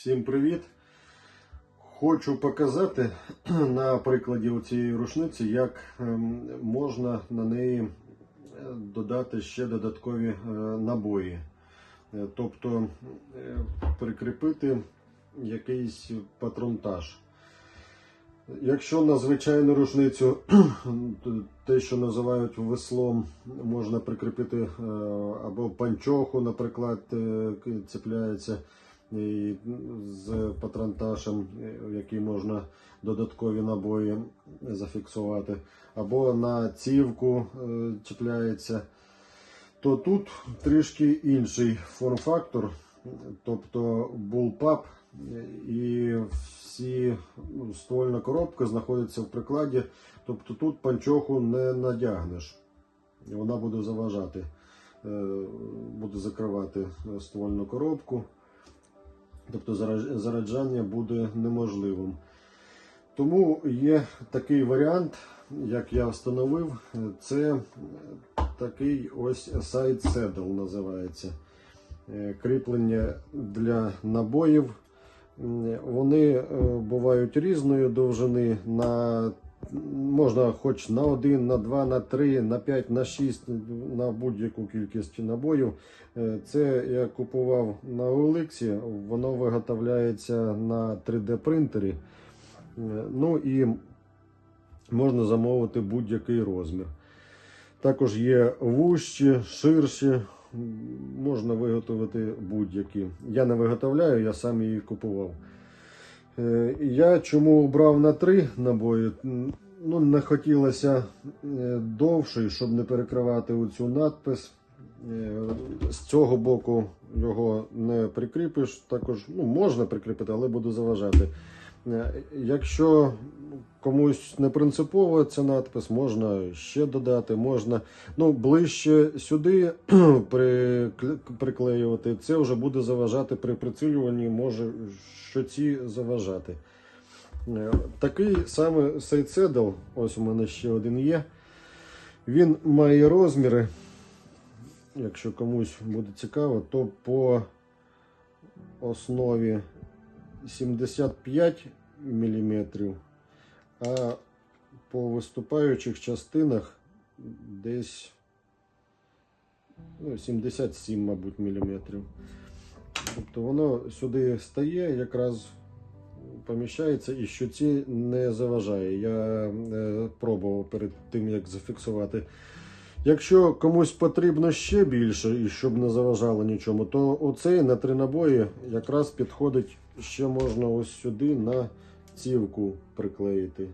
Всім привіт! Хочу показати на прикладі цієї рушниці, як ем, можна на неї е, додати ще додаткові е, набої. Е, Тобто прикріпити якийсь патронтаж. Якщо на звичайну рушницю, те, що називають веслом, можна прикріпити або панчоху, наприклад, цепляється і з патронташем, е, в який можна додаткові набої зафіксувати, або на цівку е, чіпляється, то тут трішки інший форм-фактор, тобто булпап і всі ну, ствольна коробка знаходиться в прикладі, тобто тут панчоху не надягнеш, вона буде заважати, е, буде закривати е, ствольну коробку. Тобто зараджання буде неможливим. Тому є такий варіант, як я встановив, це такий ось side saddle називається. Е, Кріплення для набоїв. Вони е, бувають різної довжини. На, можна хоч на 1, на 2, на 3, на 5, на 6, на будь-яку кількість набоїв. Е, Це я купував на OLX, воно виготовляється на 3D принтері. Е, Ну і можна замовити будь-який розмір. Також є вужчі, ширші, можна виготовити будь-які. Я не виготовляю, я сам її купував. Е, Я чому обрав на три набої? Ну, не хотілося е, довший, щоб не перекривати оцю надпис. Е, З цього боку його не прикріпиш. Також ну, можна прикріпити, але буду заважати. Якщо комусь не принципово ця надпис, можна ще додати, можна ну, ближче сюди прикл- приклеювати. Це вже буде заважати при прицілюванні, може щоці заважати. Е, Такий саме сейцедл, ось у мене ще один є. Він має розміри. Якщо комусь буде цікаво, то по основі 75 мм, а по виступаючих частинах десь ну, 77, мабуть, міліметрів. Тобто воно сюди стає, якраз поміщається і щоці не заважає. Я е, пробував перед тим, як зафіксувати. Якщо комусь потрібно ще більше і щоб не заважало нічому, то оцей на три набої якраз підходить ще можна ось сюди на цівку приклеїти.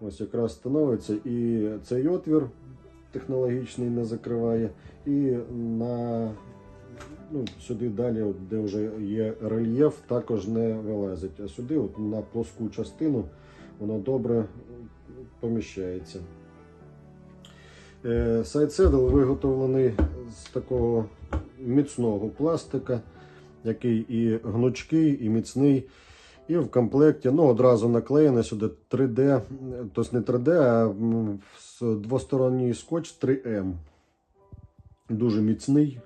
Ось якраз становиться і цей отвір технологічний не закриває, і на ну, сюди далі, де вже є рельєф, також не вилазить. А сюди, от, на плоску частину, воно добре поміщається. Е, Сайдседл виготовлений з такого міцного пластика, який і гнучкий, і міцний. І в комплекті ну, одразу наклеєно сюди 3D, тобто не 3D, а двосторонній скотч 3M. Дуже міцний.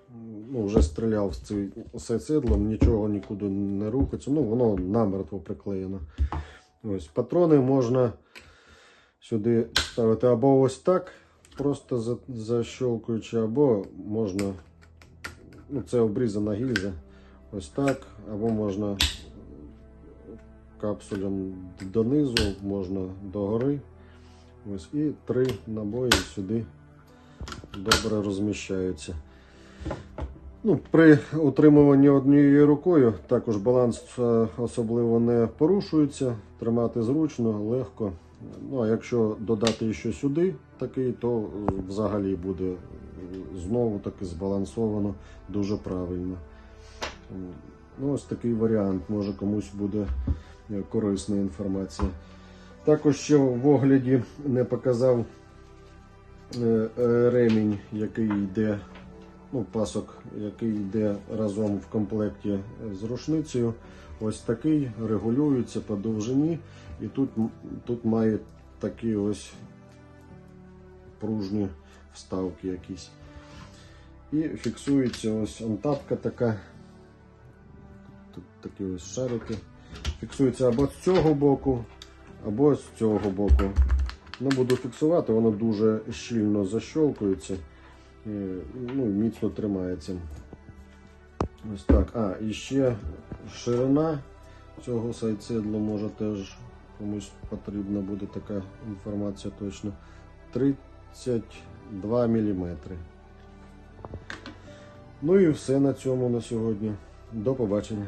Ну, вже стріляв з цим сайдседлом, нічого нікуди не рухається. Ну, воно намертво приклеєно. Ось, патрони можна сюди ставити або ось так, просто за- защолкуючи, або можна, ну це обрізана гільза, ось так, або можна капсулем донизу, можна догори. Ось і три набої сюди добре розміщаються. Ну, при утримуванні однією рукою також баланс е, особливо не порушується, тримати зручно, легко. Ну, а якщо додати ще сюди такий, то е, взагалі буде е, знову таки збалансовано дуже правильно. Ну, ось такий варіант, може комусь буде корисна інформація. Також ще в огляді не показав е, е, ремінь, який йде ну, пасок, який йде разом в комплекті з рушницею. Ось такий регулюється по довжині, і тут, тут має такі ось пружні вставки якісь. І фіксується ось антапка така. Тут такі ось шарики. Фіксується або з цього боку, або з цього боку. Не буду фіксувати, воно дуже щільно защолкується. і, Ну, міцно тримається. Ось так. А, і ще ширина цього сайдседла може теж комусь потрібна буде така інформація точно. 32 мм. Ну і все на цьому на сьогодні. До побачення.